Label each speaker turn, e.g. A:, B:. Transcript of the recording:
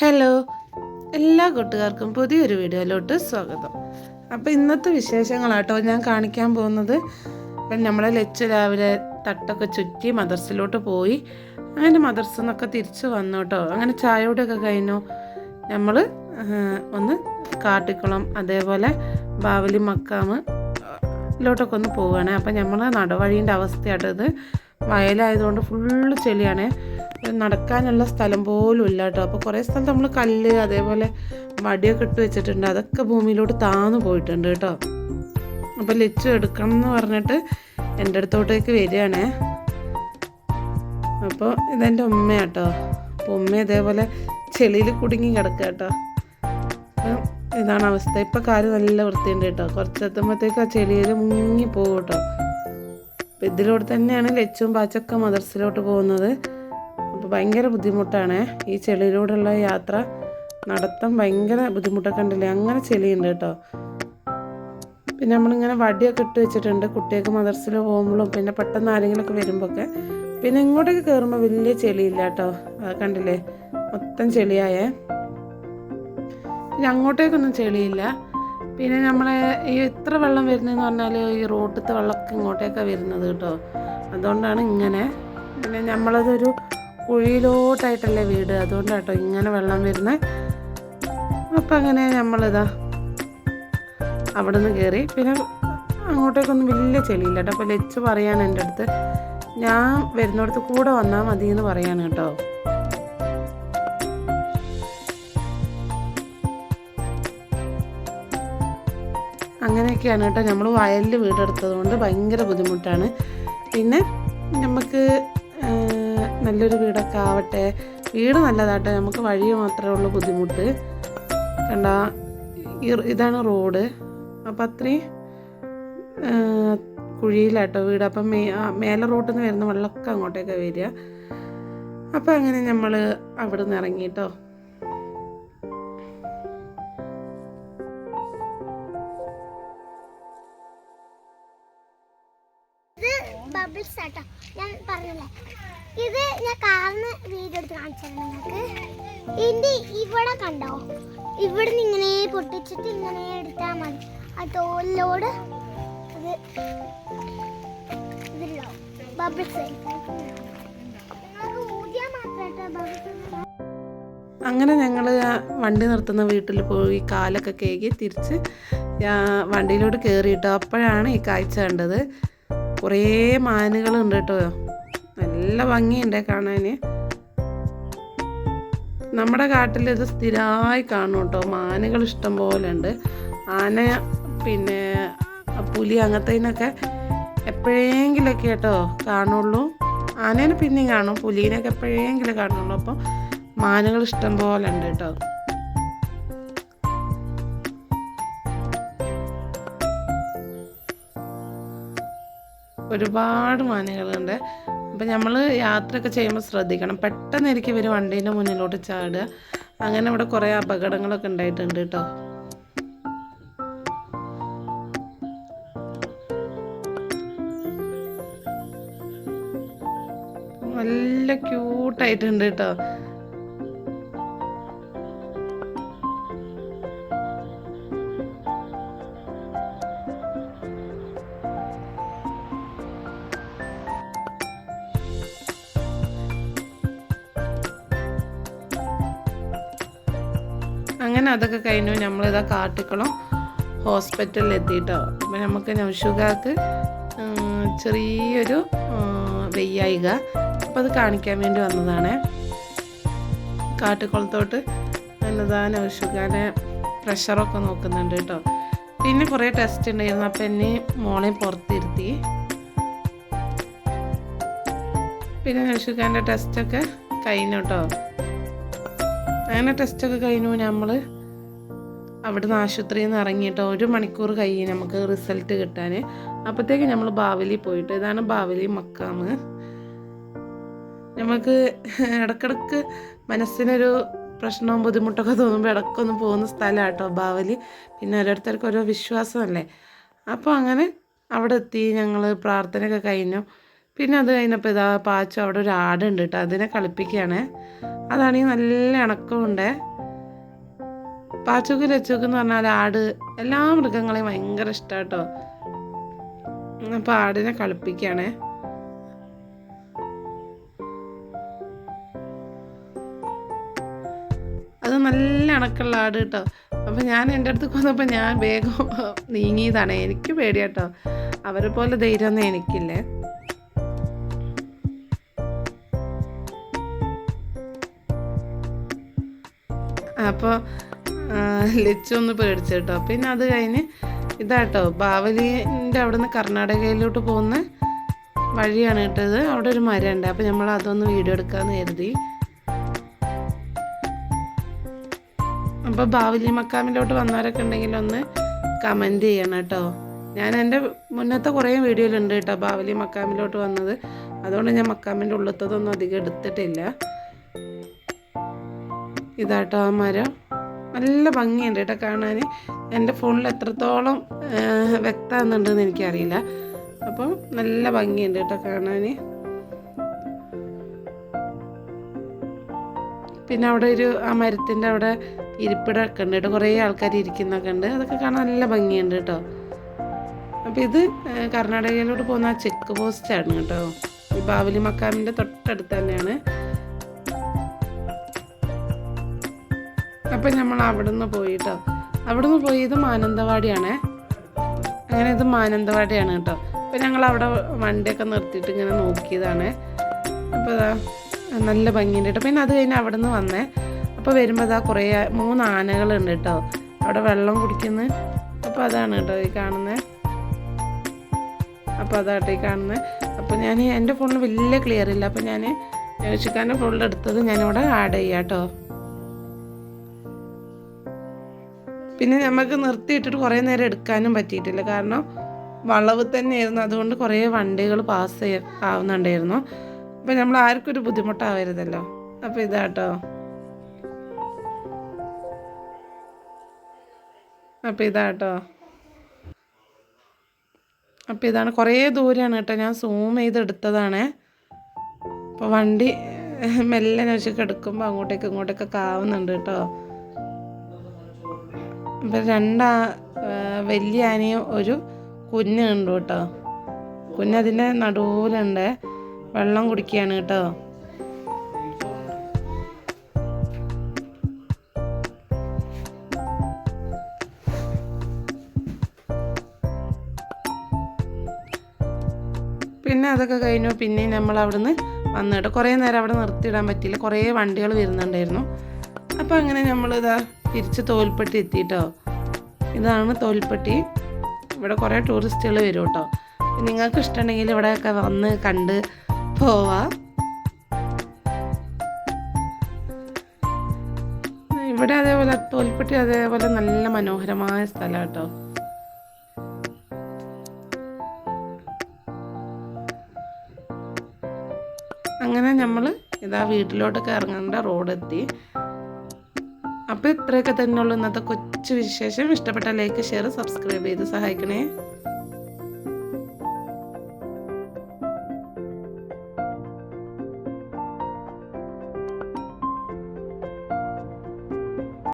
A: Hello എല്ലാ കൂട്ടുകാർക്കും പുതിയൊരു വീഡിയോയിലോട്ട് സ്വാഗതം. അപ്പോൾ ഇന്നത്തെ വിശേഷങ്ങളാട്ടോ ഞാൻ കാണിക്കാൻ പോകുന്നത്. ഇപ്പം നമ്മളെ ലച്ച് രാവിലെ തട്ടൊക്കെ ചുറ്റി മദർസിലോട്ട് പോയി. അങ്ങനെ മദർസിൽ നിന്നൊക്കെ തിരിച്ച് വന്നു കേട്ടോ അങ്ങനെ ചായയോടെയൊക്കെ കഴിഞ്ഞു. നമ്മൾ ഒന്ന് കാട്ടിക്കുളം അതേപോലെ ബാവലി മക്കാമ് ലോട്ടൊക്കെ ഒന്ന് പോവുകയാണ് അപ്പം നമ്മളെ നടവഴീന്റെ അവസ്ഥയാട്ടോ ഇത്. വയലായതുകൊണ്ട് ഫുള്ള് ചെളിയാണ്. നടക്കാനുള്ള സ്ഥലം പോലും ഇല്ല കേട്ടോ. അപ്പോൾ കുറേ സ്ഥലത്ത് നമ്മൾ കല്ല് അതേപോലെ വടിയൊക്കെ ഇട്ട് വെച്ചിട്ടുണ്ട്. അതൊക്കെ ഭൂമിയിലോട്ട് താന്നു പോയിട്ടുണ്ട് കേട്ടോ. അപ്പോൾ ലച്ചു എടുക്കണം എന്ന് പറഞ്ഞിട്ട് എന്റെ അടുത്തോട്ടേക്ക് വരികയാണേ. അപ്പോൾ ഇതെന്റെ ഉമ്മയാട്ടോ അപ്പോൾ ഉമ്മ ഇതേപോലെ ചെളിയിൽ കുടുങ്ങി കിടക്കുക കേട്ടോ. അപ്പം ഇതാണ് അവസ്ഥ. ഇപ്പം കാൽ നല്ല വൃത്തിയുണ്ട് കേട്ടോ. കുറച്ചെത്തുമ്പോഴത്തേക്ക് ആ ചെളിയിൽ മുങ്ങി പോകും കേട്ടോ. അപ്പം ഇതിലൂടെ തന്നെയാണ് ലച്ചും പാച്ചൊക്കെ മദർസിലോട്ട് പോകുന്നത്. അപ്പോൾ ഭയങ്കര ബുദ്ധിമുട്ടാണ്. ഈ ചെളിയിലൂടെയുള്ള യാത്ര നടത്തം ഭയങ്കര ബുദ്ധിമുട്ടൊക്കെ ഉണ്ടല്ലേ അങ്ങനെ ചെളിയുണ്ട് കേട്ടോ. പിന്നെ നമ്മളിങ്ങനെ വടിയൊക്കെ ഇട്ട് വെച്ചിട്ടുണ്ട് കുട്ടിയൊക്കെ മദർസിൽ പോകുമ്പോഴും പിന്നെ പെട്ടെന്ന് ആരെങ്കിലുമൊക്കെ വരുമ്പോഴൊക്കെ. പിന്നെ ഇങ്ങോട്ടേക്ക് കയറുമ്പോൾ വലിയ ചെളിയില്ല കേട്ടോ. കണ്ടില്ലേ? മൊത്തം ചെളിയായേ. പിന്നെ അങ്ങോട്ടേക്കൊന്നും ചെളിയില്ല. പിന്നെ നമ്മളെ ഈ എത്ര വെള്ളം വരുന്നതെന്ന് പറഞ്ഞാൽ ഈ റോട്ടിലത്തെ വെള്ളമൊക്കെ ഇങ്ങോട്ടേക്കാണ് വരുന്നത് കേട്ടോ. അതുകൊണ്ടാണ് ഇങ്ങനെ പിന്നെ നമ്മളതൊരു കുഴിയിലോട്ടായിട്ടല്ലേ വീട്. അതുകൊണ്ട് കേട്ടോ ഇങ്ങനെ വെള്ളം വരുന്നത് അപ്പം അങ്ങനെ നമ്മളിതാ അവിടെ നിന്ന് കയറി പിന്നെ അങ്ങോട്ടേക്കൊന്നും വലിയ ചെളിയില്ല കേട്ടോ. അപ്പോൾ ലച്ച് പറയാണ് എന്റെ അടുത്ത് ഞാൻ വരുന്നിടത്ത് കൂടെ വന്നാൽ മതി എന്ന് പറയാണ് കേട്ടോ. അങ്ങനെയൊക്കെയാണ് കേട്ടോ. നമ്മൾ വയലിൽ വീടെടുത്തത് കൊണ്ട് ഭയങ്കര ബുദ്ധിമുട്ടാണ്. പിന്നെ നമുക്ക് നല്ലൊരു വീടൊക്കെ ആവട്ടെ. വീട് നല്ലതാട്ടെ. നമുക്ക് വഴി മാത്രമേ ഉള്ളൂ ബുദ്ധിമുട്ട്. കണ്ട ഇതാണ് റോഡ്. അപ്പം അത്രയും കുഴിയിലാട്ടോ വീട്. അപ്പം മേ മേലെ റോട്ടിൽ നിന്ന് വരുന്ന വെള്ളമൊക്കെ അങ്ങോട്ടേക്ക് വരിക. അപ്പം അങ്ങനെ നമ്മൾ അവിടെ നിന്ന് ഇറങ്ങിട്ടോ
B: ആട്ടോ ഞാൻ പറഞ്ഞില്ലേ? ഇത് ഞാൻ കാറിന് വീഡിയോ എടുത്ത് കാണിച്ചു നിങ്ങൾക്ക്. ഇതിന്റെ ഇവിടെ കണ്ടോ? ഇവിടെ നിന്ന് ഇങ്ങനെ പൊട്ടിച്ചിട്ട് ഇങ്ങനെ എടുത്താൽ മതി. ആ തോലിലോട് ഇത് ഇതില്ലോ ബബിൾസ്
A: അങ്ങനെ ഞങ്ങൾ വണ്ടി നിർത്തുന്ന വീട്ടിൽ പോയി കാലൊക്കെ കേകി തിരിച്ച് വണ്ടിയിലോട്ട് കയറിയിട്ടോ അപ്പോഴാണ് ഈ കാഴ്ച കണ്ടത്. കുറേ മാനുകളുണ്ട് കേട്ടോ. നല്ല ഭംഗിയുണ്ട് കാണാൻ. നമ്മുടെ കാട്ടിൽ ഇത് സ്ഥിരമായി കാണും കേട്ടോ. മാനുകൾ ഇഷ്ടം പോലെ ഉണ്ട്. ആന പിന്നെ പുലി അങ്ങനത്തേനൊക്കെ എപ്പോഴെങ്കിലൊക്കെ കേട്ടോ കാണുള്ളൂ. ആനേനെ പിന്നെയും കാണും പുലീനൊക്കെ എപ്പോഴെങ്കിലും കാണുള്ളൂ. അപ്പോൾ മാനുകൾ ഇഷ്ടം പോലെ ഉണ്ട് കേട്ടോ. ഒരുപാട് മാനുകളുണ്ട് അപ്പം നമ്മൾ യാത്രയൊക്കെ ചെയ്യുമ്പോൾ ശ്രദ്ധിക്കണം. പെട്ടെന്നായിരിക്കും ഇവർ വണ്ടീന്റെ മുന്നിലോട്ട് ചാടുക. അങ്ങനെ ഇവിടെ കുറേ അപകടങ്ങളൊക്കെ ഉണ്ടായിട്ടുണ്ട് കേട്ടോ നല്ല ക്യൂട്ടായിട്ടുണ്ട് കേട്ടോ അങ്ങനെ അതൊക്കെ കഴിഞ്ഞു. നമ്മളിതാ കാട്ടിക്കുളം ഹോസ്പിറ്റലിൽ എത്തിയിട്ടോ. അപ്പം നമുക്ക് നൗഷുകാക്ക് ചെറിയൊരു വെയ്യായിക. അപ്പോൾ അത് കാണിക്കാൻ വേണ്ടി വന്നതാണ്. കാട്ടിക്കുളത്തോട്ട് എന്നതാ നൗഷുകാനെ പ്രഷറൊക്കെ നോക്കുന്നുണ്ട് കേട്ടോ. പിന്നെ കുറേ ടെസ്റ്റ് ഉണ്ടായിരുന്നു. അപ്പം എന്നെ മോളെ പുറത്തിരുത്തി. പിന്നെ നൗഷുഖാന്റെ ടെസ്റ്റൊക്കെ കഴിഞ്ഞു കേട്ടോ. അങ്ങനെ ടെസ്റ്റൊക്കെ കഴിഞ്ഞു. നമ്മൾ അവിടുന്ന് ആശുപത്രിയിൽ നിന്ന് ഇറങ്ങിയിട്ട് ഒരു മണിക്കൂർ കഴിയും നമുക്ക് റിസൾട്ട് കിട്ടാൻ അപ്പോഴത്തേക്ക് നമ്മൾ ബാവലി പോയിട്ട് ഇതാണ് ബാവലി മക്കാമ്. നമുക്ക് ഇടക്കിടക്ക് മനസ്സിനൊരു പ്രശ്നവും ബുദ്ധിമുട്ടൊക്കെ തോന്നുമ്പോൾ ഇടക്കൊന്നും പോകുന്ന സ്ഥലമാണ് കേട്ടോ ബാവലി. പിന്നെ ഓരോരുത്തർക്ക് ഓരോ വിശ്വാസമല്ലേ? അപ്പോൾ അങ്ങനെ അവിടെ എത്തി ഞങ്ങൾ പ്രാർത്ഥനയൊക്കെ കഴിഞ്ഞു. പിന്നെ അത് കഴിഞ്ഞപ്പോൾ ഇതാ പാച്ചു അവിടെ ഒരു ആടുണ്ട് കേട്ടോ അതിനെ കളിപ്പിക്കുകയാണ് അതാണെങ്കിൽ നല്ല ഇണക്കമുണ്ട്. പാച്ചുക്ക് ലച്ചുക്ക് എന്ന് പറഞ്ഞാൽ ആട് എല്ലാ മൃഗങ്ങളെയും ഭയങ്കര ഇഷ്ടമാണ് കേട്ടോ അപ്പോൾ ആടിനെ കളിപ്പിക്കുകയാണേ അത് നല്ല ഇണക്കുള്ള ആട് കേട്ടോ അപ്പം ഞാൻ എന്റെ അടുത്ത് വന്നപ്പോൾ ഞാൻ വേഗം നീങ്ങിയതാണ്. എനിക്ക് പേടിയാട്ടോ. അവരെ പോലെ ധൈര്യമൊന്നും എനിക്കില്ലേ. അപ്പോൾ ലച്ചു ഒന്ന് പേടിച്ചു കേട്ടോ. പിന്നെ അത് കഴിഞ്ഞ് ഇതാട്ടോ ബാവലിന്റെ അവിടെ നിന്ന് കർണാടകയിലോട്ട് പോകുന്ന വഴിയാണ് കേട്ടത് അവിടെ ഒരു മരം ഉണ്ട് അപ്പോൾ നമ്മൾ അതൊന്ന് വീഡിയോ എടുക്കാമെന്ന് കരുതി. അപ്പോൾ ബാവലി മക്കാമിലോട്ട് വന്നവരൊക്കെ ഉണ്ടെങ്കിൽ ഒന്ന് കമന്റ് ചെയ്യണം കേട്ടോ. ഞാൻ എന്റെ മുന്നത്തെ കുറേ വീഡിയോയിലുണ്ട് കേട്ടോ ബാവലി മക്കാമിലോട്ട് വന്നത്. അതുകൊണ്ട് ഞാൻ മക്കാമിന്റെ ഉള്ളത്തതൊന്നും അധികം എടുത്തിട്ടില്ല. ഇതാട്ടോ ആ മരം. നല്ല ഭംഗിയുണ്ട് കേട്ടോ കാണാൻ എന്റെ ഫോണിൽ എത്രത്തോളം വ്യക്തമാകുന്നുണ്ടെന്ന് എനിക്കറിയില്ല. അപ്പം നല്ല ഭംഗിയുണ്ട് കേട്ടോ കാണാൻ പിന്നെ അവിടെ ഒരു ആ മരത്തിന്റെ അവിടെ ഇരിപ്പിടമൊക്കെ ഉണ്ട് കേട്ടോ. കുറേ ആൾക്കാർ ഇരിക്കുന്നൊക്കെ ഉണ്ട്. അതൊക്കെ കാണാൻ നല്ല ഭംഗിയുണ്ട് കേട്ടോ. അപ്പോൾ ഇത് കർണാടകയിലോട്ട് പോകുന്ന ആ ചെക്ക് പോസ്റ്റാണ് കേട്ടോ. ഈ ബാവലി മക്കാമിന്റെ തൊട്ടടുത്ത് തന്നെയാണ്. അപ്പം നമ്മൾ അവിടെ നിന്ന് പോയി കേട്ടോ അവിടെ നിന്ന് പോയി ഇത് മാനന്തവാടിയാണേ. അങ്ങനെ ഇത് മാനന്തവാടിയാണ് കേട്ടോ. അപ്പം ഞങ്ങൾ അവിടെ വണ്ടിയൊക്കെ നിർത്തിയിട്ട് ഇങ്ങനെ നോക്കിയതാണ്. അപ്പോൾ അതാ നല്ല ഭംഗിയുണ്ട് കേട്ടോ. പിന്നെ അത് കഴിഞ്ഞ് അവിടെ നിന്ന് വന്നേ. അപ്പോൾ വരുമ്പോൾ ഇതാ കുറേ മൂന്ന് ആനകളുണ്ട് കേട്ടോ. അവിടെ വെള്ളം കുടിക്കുന്നു. അപ്പോൾ അതാണ് കേട്ടോ ഈ കാണുന്നത് അപ്പോൾ അതാട്ടോ ഈ കാണുന്നത് അപ്പോൾ ഞാൻ എന്റെ ഫോണിൽ വലിയ ക്ലിയർ ഇല്ല. അപ്പോൾ ഞാൻ യോഷിക്കാന്റെ ഫോണിൽ എടുത്തത് ഞാനിവിടെ ആഡ് ചെയ്യാം കേട്ടോ. പിന്നെ നമുക്ക് നിർത്തിയിട്ടിട്ട് കുറേ നേരം എടുക്കാനും പറ്റിയിട്ടില്ല. കാരണം വളവ് തന്നെയായിരുന്നു. അതുകൊണ്ട് കുറേ വണ്ടികൾ പാസ് ആവുന്നുണ്ടായിരുന്നു. അപ്പം നമ്മൾ ആർക്കും ഒരു ബുദ്ധിമുട്ടാവരുതല്ലോ. അപ്പോൾ ഇതാട്ടോ. അപ്പോൾ ഇതാട്ടോ. അപ്പോൾ ഇതാണ് കുറേ ദൂരമാണ് കേട്ടോ. ഞാൻ സൂം ചെയ്ത് എടുത്തതാണ്. അപ്പോൾ വണ്ടി മെല്ലെ വെച്ചൊക്കെ എടുക്കുമ്പോൾ അങ്ങോട്ടേക്ക് ഇങ്ങോട്ടേക്കൊക്കെ ആവുന്നുണ്ട് കേട്ടോ. ഇപ്പം രണ്ടാ വലിയ ആനയും ഒരു കുഞ്ഞ് കുഞ്ഞുണ്ട് കേട്ടോ. കുഞ്ഞതിന്റെ നടുവിലുണ്ട്. വെള്ളം കുടിക്കുകയാണ് കേട്ടോ. പിന്നെ അതൊക്കെ കഴിഞ്ഞു. പിന്നെ നമ്മൾ അവിടുന്ന് വന്നിട്ട് കുറേ നേരം അവിടെ നിർത്തിയിടാൻ പറ്റിയില്ല. കുറേ വണ്ടികൾ വരുന്നുണ്ടായിരുന്നു. അപ്പോൾ അങ്ങനെ നമ്മളിതാ തിരിച്ച് തോൽപ്പെട്ടി എത്തിയിട്ടോ ഇതാണ് തോൽപ്പെട്ടി. ഇവിടെ കുറേ ടൂറിസ്റ്റുകൾ വരും കേട്ടോ. നിങ്ങൾക്ക് ഇഷ്ടമുണ്ടെങ്കിൽ ഇവിടെയൊക്കെ വന്ന് കണ്ട് പോവാം. ഇവിടെ അതേപോലെ തോൽപ്പെട്ടി അതേപോലെ നല്ല മനോഹരമായ സ്ഥലം കേട്ടോ. അങ്ങനെ നമ്മൾ ഇതാ വീട്ടിലോട്ടൊക്കെ ഇറങ്ങേണ്ട റോഡെത്തി അപ്പോൾ ഇത്രയൊക്കെ തന്നെയുള്ളൂ ഇന്നത്തെ കൊച്ചു വിശേഷം. ഇഷ്ടപ്പെട്ട ലൈക്ക് ഷെയർ സബ്സ്ക്രൈബ് ചെയ്ത് സഹായിക്കണേ.